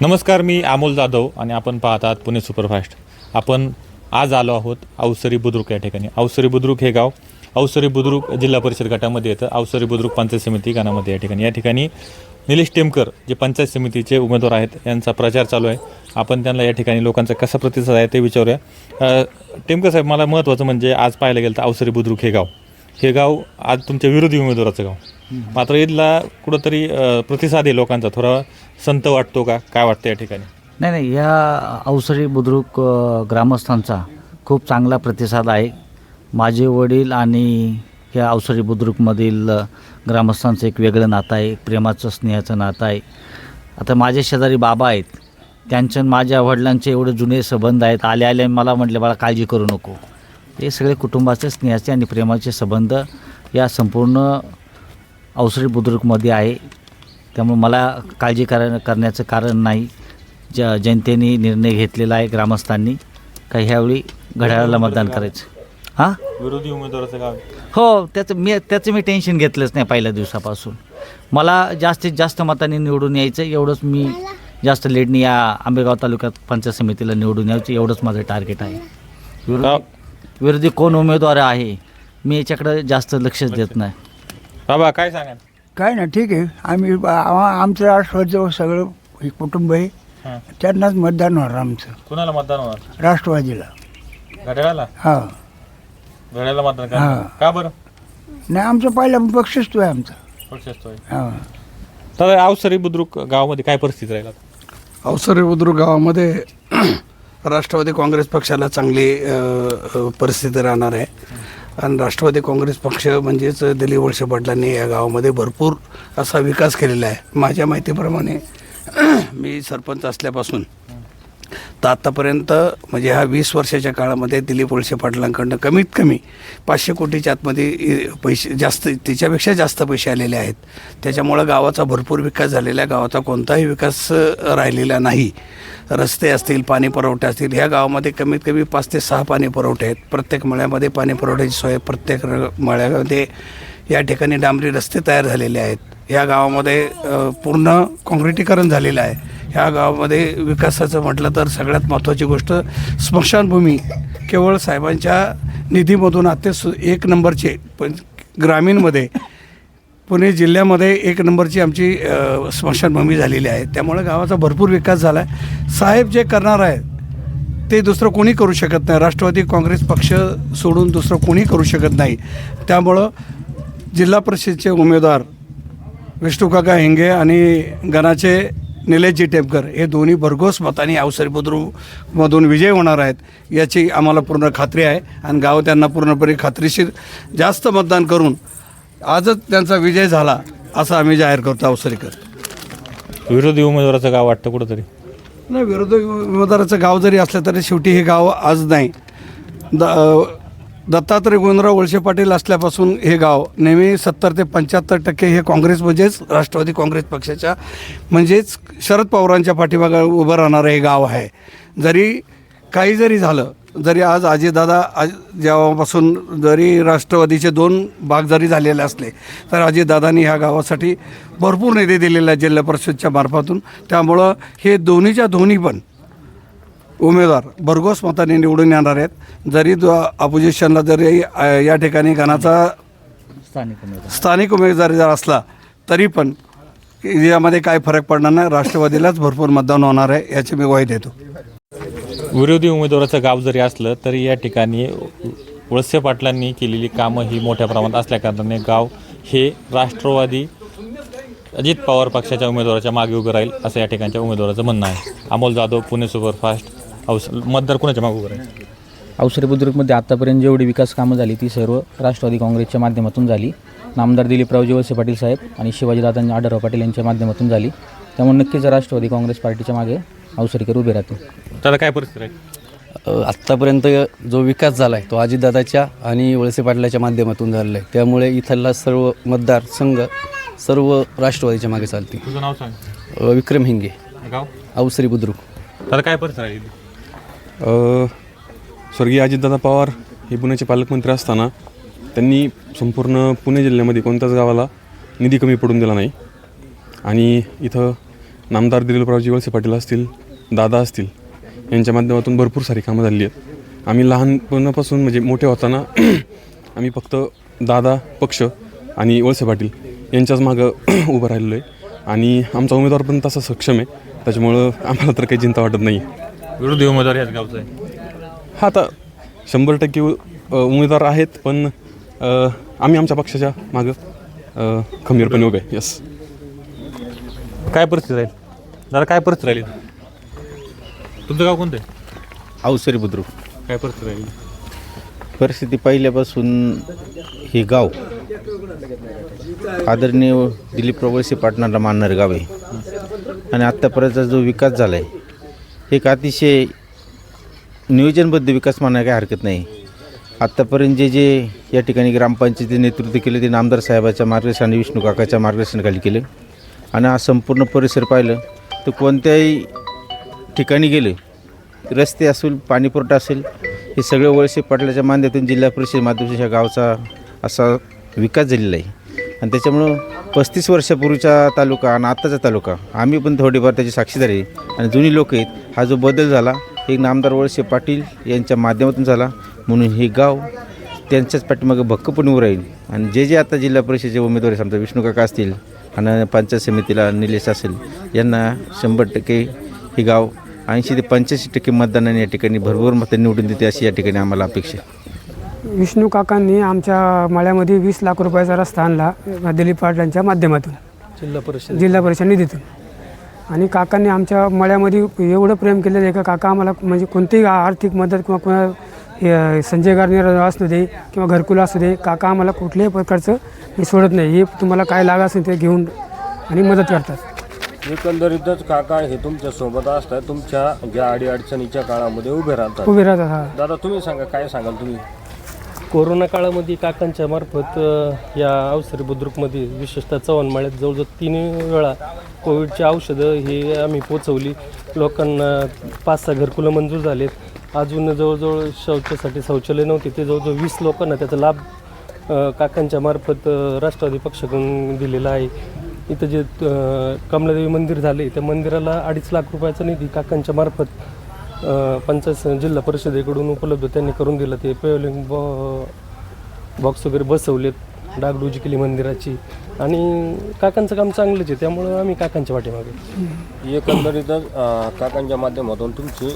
नमस्कार मी अमोल जाधव आणि आपण पाहत आहात पुणे सुपरफास्ट. आपण आज आलो आहोत अवसरी बुद्रुक या ठिकाणी. अवसरी बुद्रुक हे गाव अवसरी बुद्रुक जिल्हा परिषद गटामध्ये येतं. अवसरी बुद्रुक पंचायत समिती गानामध्ये या ठिकाणी. या ठिकाणी निलेश टेमकर जे पंचायत समितीचे उमेदवार आहेत यांचा प्रचार चालू आहे. आपण त्यांना या ठिकाणी लोकांचा कसा प्रतिसाद आहे ते विचारूया. टेमकर साहेब मला महत्त्वाचं म्हणजे आज पाहायला गेलं तर अवसरी बुद्रुक हे गाव. हे गाव आज तुमच्या विरोधी उमेदवाराचं गाव. मात्र ईदला कुठंतरी अ, प्रतिसाद आहे लोकांचा. थोडा संत वाटतो का? काय वाटतं या ठिकाणी? नाही नाही. या अवसरी बुद्रुक अ, ग्रामस्थांचा खूप चांगला प्रतिसाद आहे. माझे वडील आणि या अवसरी बुद्रुकमधील अ, ग्रामस्थांचं एक वेगळं नातं आहे. प्रेमाचं स्नेहाचं नातं आहे. आता माझे शेजारी बाबा आहेत. त्यांच्या आणि माझ्या वडिलांचे एवढे जुने संबंध आहेत. आले आले मला म्हटले बाळा काळजी करू नको. हे सगळे कुटुंबाचे स्नेहाचे आणि प्रेमाचे संबंध या संपूर्ण अवसरी बुद्रुकमध्ये आहे. त्यामुळे मला काळजी कर करण्याचं कारण नाही. ज जनतेने निर्णय घेतलेला आहे ग्रामस्थांनी. का ह्यावेळी घड्याळाला मतदान करायचं. हां? विरोधी उमेदवाराचं गाव. हो त्याचं मी त्याचं मी टेन्शन घेतलंच नाही पहिल्या दिवसापासून. मला जास्तीत जास्त मतांनी निवडून यायचं एवढंच मी जास्त लेडनी या आंबेगाव तालुक्यात पंचायत समितीला निवडून यायचं एवढंच माझं टार्गेट आहे. विरोधी विरोधी कोण उमेदवार आहे? मी याच्याकडे जास्त लक्षच देत नाही. बाबा काय सांगा काय ना ठीक आहे. आम्ही आमचं राष्ट्रवादीचं सगळं हे कुटुंब आहे. हां. त्यांनाच मतदान होणार आमचं. कुणाला मतदान होणार? राष्ट्रवादीला. घड्याळाला? हा. घड्याळाला मतदान हां. का बरं? नाही आमचं पहिला पक्षच तो आहे आमचा. पक्ष असतोय हा. तर अवसरी बुद्रुक गावामध्ये काय परिस्थिती राहील आता? अवसरे बुद्रुक गावामध्ये राष्ट्रवादी काँग्रेस पक्षाला चांगली अ, अ, परिस्थिती राहणार आहे. आणि राष्ट्रवादी काँग्रेस पक्ष म्हणजेच दिलीप वळसे पाटलांनी या गावामध्ये भरपूर असा विकास केलेला आहे. माझ्या माहितीप्रमाणे मी सरपंच असल्यापासून तर आत्तापर्यंत म्हणजे ह्या वीस वर्षाच्या काळामध्ये दिलीप वळसे पाटलांकडनं कमीत कमी पाचशे कोटीच्या आतमध्ये पैसे जास्त तिच्यापेक्षा जास्त पैसे आलेले आहेत. त्याच्यामुळं गावाचा भरपूर विकास झालेला आहे. गावाचा कोणताही विकास राहिलेला नाही. रस्ते असतील पाणी पुरवठे असतील ह्या गावामध्ये कमीत कमी पाच ते सहा पाणी पुरवठे आहेत. प्रत्येक मळ्यामध्ये पाणी पुरवठ्याची सोय प्रत्येक र- मळ्यामध्ये या ठिकाणी डांबरी रस्ते तयार झालेले आहेत. या गावामध्ये पूर्ण काँक्रिटीकरण झालेलं आहे. ह्या गावामध्ये विकासाचं म्हटलं तर सगळ्यात महत्त्वाची गोष्ट स्मशानभूमी केवळ साहेबांच्या निधीमधून आता सु एक नंबरचे पण ग्रामीणमध्ये पुणे जिल्ह्यामध्ये एक नंबरची आमची स्मशानभूमी झालेली आहे. त्यामुळे गावाचा भरपूर विकास झाला आहे साहेब जे करणार आहे ते दुसरं कोणी करू शकत नाही. राष्ट्रवादी काँग्रेस पक्ष सोडून दुसरं कोणी करू शकत नाही. त्यामुळं जिल्हा परिषदचे उमेदवार विष्णुकाका हिंगे आणि गणाचे निलेशजी टेपकर हे दोन्ही भरघोस मतांनी अवसरी बुद्रुकमधून विजय होणार आहेत याची आम्हाला पूर्ण खात्री आहे आणि गाव त्यांना पूर्णपणे खात्रीशीर जास्त मतदान करून आजच त्यांचा विजय झाला असं आम्ही जाहीर करतो अवसरीकर विरोधी उमेदवाराचं गाव वाटतं कुठंतरी? नाही विरोधी उमेदवाराचं गाव जरी असलं तरी शेवटी हे गाव आज नाही. द दत्तात्रय गोविंदराव वळसे पाटील असल्यापासून हे गाव नेहमी सत्तर ते पंच्याहत्तर टक्के हे काँग्रेस म्हणजेच राष्ट्रवादी काँग्रेस पक्षाच्या म्हणजेच शरद पवारांच्या पाठीमागा उभं राहणारं हे गाव आहे. जरी काही जरी झालं जरी आज अजितदादा आज जेव्हापासून जरी राष्ट्रवादीचे दोन भाग जरी झालेले असले तर अजितदादांनी ह्या गावासाठी भरपूर निधी दिलेला आहे जिल्हा परिषदच्या मार्फातून. त्यामुळं हे दोन्हीच्या दोन्ही पण उमेदवार भरघोस मताने निवडून येणार आहेत. जरी अपोजिशनला जरी या ठिकाणी गणाचा स्थानिक उमेदवार. स्थानिक उमेदवार जर असला तरी पण यामध्ये काय फरक पडणार नाही. राष्ट्रवादीलाच भरपूर मतदान होणार आहे याची मी ग्वाही देतो. विरोधी उमेदवाराचं गाव जरी असलं तरी या ठिकाणी वळसे पाटलांनी केलेली कामं ही मोठ्या प्रमाणात असल्याकारणाने गाव हे राष्ट्रवादी अजित पवार पक्षाच्या उमेदवाराच्या मागे उभं राहील असं या ठिकाणच्या उमेदवाराचं म्हणणं आहे. अमोल जाधव पुणे सुपरफास्ट. मतदार कुणाच्या मागे उभं राहील? अवसरी बुद्रुकमध्ये आत्तापर्यंत जेवढी विकास कामं झाली ती सर्व राष्ट्रवादी काँग्रेसच्या माध्यमातून झाली. नामदार दिलीपरावजी वळसे पाटील साहेब आणि शिवाजीदादा आढळराव पाटील यांच्या माध्यमातून झाली. त्यामुळे नक्कीच राष्ट्रवादी काँग्रेस पार्टीच्या मागे अवसरीकर उभे राहतील. त्याला काय परिस्थिती राहील अ, आत्तापर्यंत जो विकास झाला आहे तो अजितदादाच्या आणि वळसे पाटलाच्या माध्यमातून झालेला आहे. त्यामुळे इथला सर्व मतदार संघ सर्व राष्ट्रवादीच्या मागे चालतील. तुझं नाव सांग. विक्रम हिंगे. गाव? अवसरी बुद्रुक. त्याला काय परिस्थिती अ, स्वर्गीय अजितदादा पवार हे पुण्याचे पालकमंत्री असताना त्यांनी संपूर्ण पुणे जिल्ह्यामध्ये कोणत्याच गावाला निधी कमी पडून दिला नाही. आणि इथं नामदार दिलीपरावजी वळसे पाटील असतील दादा असतील यांच्या माध्यमातून भरपूर सारी कामं झाली आहेत. आम्ही लहानपणापासून म्हणजे मोठे होताना आम्ही फक्त दादा पक्ष आणि वळसे पाटील यांच्याच मागं उभं राहिलेलो आहे. आणि आमचा उमेदवार पण तसा सक्षम आहे. त्याच्यामुळं आम्हाला तर काही चिंता वाटत नाही. विरोधी उमेदवार याच गावचा आहे. हा आता शंभर टक्के उ- अ, उमेदवार आहेत पण अ, आम्ही आमच्या पक्षाच्या मागं अ, खंबीरपणे उभे आहे. यस काय परिस्थिती राहील? दादा काय परिस्थिती राहील तुमचं गाव कोणतं आहे? अवसरी बुद्रुक. काय परिस्थिती राहील? परिस्थिती पहिल्यापासून हे गाव. आदरणीय दिलीप वळसे पाटणाला मानणारं गाव आहे. आणि आत्तापर्यंतचा जो विकास झाला आहे एक अतिशय नियोजनबद्ध विकास म्हणायला काही हरकत नाही. आत्तापर्यंत जे जे या ठिकाणी ग्रामपंचायतीचे नेतृत्व केले ते नामदार साहेबाच्या मार्गदर्शन आणि विष्णू काकाच्या मार्गदर्शनाखाली केले. आणि हा संपूर्ण परिसर पाहिलं तर कोणत्याही ठिकाणी गेले रस्ते असेल पाणीपुरवठा असेल हे सगळं वळसे पाटलाच्या मान्यतेतून जिल्हा परिषद माध्यमातून ह्या गावचा असा विकास झालेला आहे. आणि त्याच्यामुळं पस्तीस वर्षापूर्वीचा तालुका आणि आत्ताचा तालुका. आम्ही पण थोडीफार त्याची साक्षीदार आहे. आणि जुनी लोक आहेत. हा जो बदल झाला हे नामदार वळसे पाटील यांच्या माध्यमातून झाला. म्हणून हे गाव त्यांच्याच पाठीमागे भक्कपणे उभं राहील. आणि जे जे आता जिल्हा परिषदेचे उमेदवार आहेत, समजा विष्णू काका असतील आणि पंचायत समितीला निलेश असेल यांना शंभर टक्के हे गाव ऐंशी ते पंच्याऐंशी टक्के मतदानाने या ठिकाणी भरभर मतं निवडून देते अशी या ठिकाणी आम्हाला अपेक्षा आहे. विष्णू काकांनी आमच्या मळ्यामध्ये वीस लाख रुपयाचा रस्ता आणला दिलीप पाटलांच्या माध्यमातून. जिल्हा परिषद जिल्हा परिषद निधीतून. आणि काकांनी आमच्या मळ्यामध्ये एवढं प्रेम केलेलं आहे का काका आम्हाला म्हणजे कोणतीही आर्थिक मदत किंवा कोणा हे संजय गारनेर असू दे किंवा घरकुल असू दे काका आम्हाला कुठल्याही प्रकारचं हे सोडत नाही. हे तुम्हाला काय लागा असेल ते घेऊन आणि मदत करतात. एकंदरीतच काका हे तुमच्यासोबत असतात तुमच्या ज्या अडीअडचणीच्या काळामध्ये उभे राहतात. उभे राहतात दादा तुम्ही सांगा काय सांगाल तुम्ही? कोरोना काळामध्ये काकांच्या मार्फत या अवसरी बुद्रुकमध्ये विशेषतः चव्हाणमाळ्यात जवळजवळ तीन वेळा कोविडची औषधं हे आम्ही पोचवली. लोकांना पाच सहा घरकुलं मंजूर झालेत. अजून जवळजवळ शौचासाठी शौचालय नव्हते. ते जवळजवळ वीस लोकांना त्याचा लाभ काकांच्या मार्फत राष्ट्रवादी पक्षाकडून दिलेला आहे. इथं जे कमलादेवी मंदिर झाले त्या मंदिराला अडीच लाख रुपयाचा निधी काकांच्या मार्फत पंचायत जिल्हा परिषदेकडून उपलब्ध त्यांनी करून दिलं ते पेवलिंग बॉ बॉक्स वगैरे बसवलेत डागडुजी केली मंदिराची. आणि काकांचं काम चांगलंच आहे त्यामुळं आम्ही काकांच्या पाठीमागे. एकंदरीतच काकांच्या माध्यमातून तुमची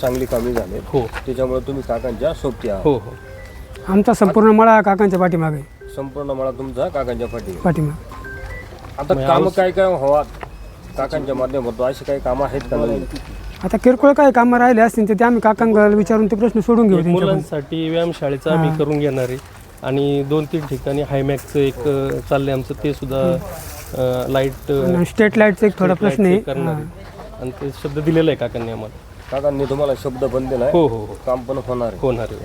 चांगली कामी झाली. हो. त्याच्यामुळे तुम्ही काकांच्या सोबती आहात. हो हो. आमचा संपूर्ण मळा काकांच्या पाठीमागे. संपूर्ण मला तुमचा काकांच्या पाठी पाठीमागे. आता कामं काय काय व्हावात काकांच्या माध्यमातून अशी काही कामं आहेत का नवीन आता किरकोळ काय कामं राहिले असतील तर ते आम्ही काकांना विचारून ते प्रश्न सोडून घेऊ त्यांच्याकडून. मुलांसाठी व्यायामशाळेचं आम्ही करून घेणार आहे. आणि दोन तीन ठिकाणी हायमॅकचं एक अ, चाललंय आमचं ते सुद्धा लाइट आणि स्टेट लाईटचा एक थोडा प्रश्न आहे. करणार. आहे. आणि ते शब्द दिलेला आहे काकांनी आम्हाला. काकांनी तुम्हाला शब्द पण दिलाय. हो हो हो. काम पण होणार आहे. होणार आहे.